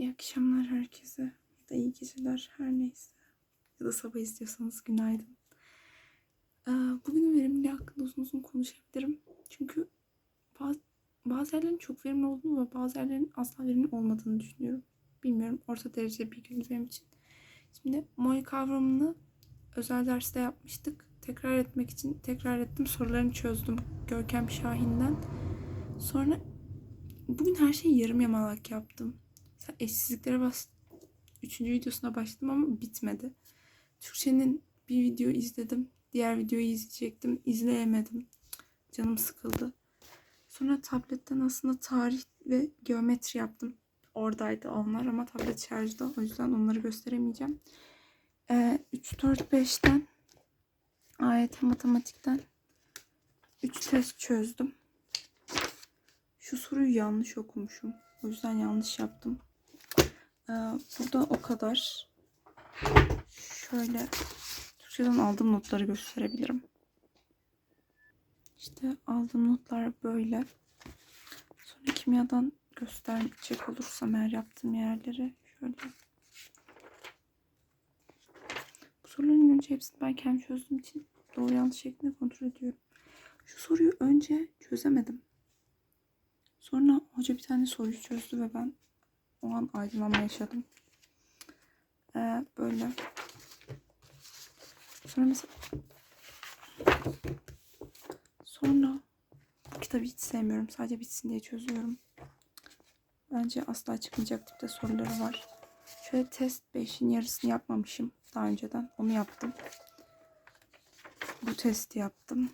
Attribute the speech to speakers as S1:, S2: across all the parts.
S1: İyi akşamlar herkese. Ya da iyi geceler her neyse. Ya da sabah izliyorsanız günaydın. Ee, Bugünün verimliliği hakkında uzun uzun konuşabilirim. Çünkü bazı, bazı yerlerin çok verimli olduğunu ve bazı yerlerin asla verimli olmadığını düşünüyorum. Bilmiyorum. Orta derece bir gün benim için. Şimdi MOI kavramını özel derste yapmıştık. Tekrar etmek için tekrar ettim. Sorularını çözdüm Görkem Şahin'den. Sonra bugün her şeyi yarım yamalak yaptım. Mesela eşsizliklere bas üçüncü videosuna başladım ama bitmedi. Türkçenin bir video izledim. Diğer videoyu izleyecektim. İzleyemedim. Canım sıkıldı. Sonra tabletten aslında tarih ve geometri yaptım. Oradaydı onlar ama tablet şarjda. O yüzden onları gösteremeyeceğim. Ee, 3, 4, 5'ten AYT matematikten 3 test çözdüm. Şu soruyu yanlış okumuşum. O yüzden yanlış yaptım. Ee, burada o kadar. Şöyle Türkçeden aldığım notları gösterebilirim. İşte aldığım notlar böyle. Sonra kimyadan gösterecek olursam eğer yaptığım yerleri şöyle. Bu soruların önce hepsini ben kendim çözdüğüm için doğru yanlış şeklinde kontrol ediyorum. Şu soruyu önce çözemedim. Sonra hoca bir tane soruyu çözdü ve ben o an aydınlanma yaşadım. Ee, böyle. Sonra mesela sonra bu kitabı hiç sevmiyorum. Sadece bitsin diye çözüyorum. Bence asla çıkmayacak tipte soruları var. Şöyle test 5'in yarısını yapmamışım daha önceden. Onu yaptım. Bu testi yaptım.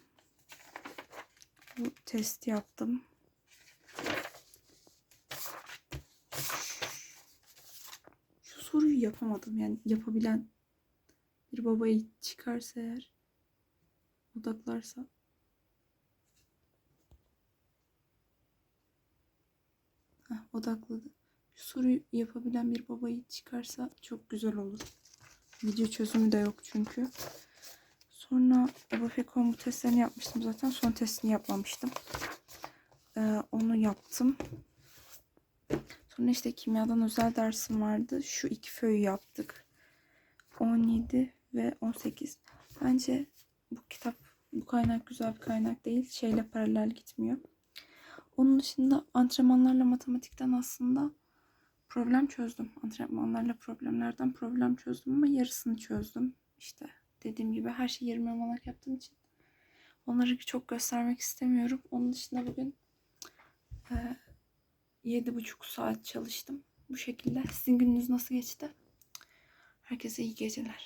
S1: Bu testi yaptım. Soruyu yapamadım. Yani yapabilen bir babayı çıkarsa eğer odaklarsa Heh, odakladı. Şu soruyu yapabilen bir babayı çıkarsa çok güzel olur. Video çözümü de yok çünkü. Sonra Ebafekon bu testlerini yapmıştım zaten. Son testini yapmamıştım. Ee, onu yaptım. Sonra işte kimyadan özel dersim vardı. Şu iki föyü yaptık. 17 ve 18. Bence bu kitap, bu kaynak güzel bir kaynak değil. Şeyle paralel gitmiyor. Onun dışında antrenmanlarla matematikten aslında problem çözdüm. Antrenmanlarla problemlerden problem çözdüm ama yarısını çözdüm. İşte dediğim gibi her şeyi yarım yamalak yaptığım için onları çok göstermek istemiyorum. Onun dışında bugün e, yedi buçuk saat çalıştım. Bu şekilde. Sizin gününüz nasıl geçti? Herkese iyi geceler.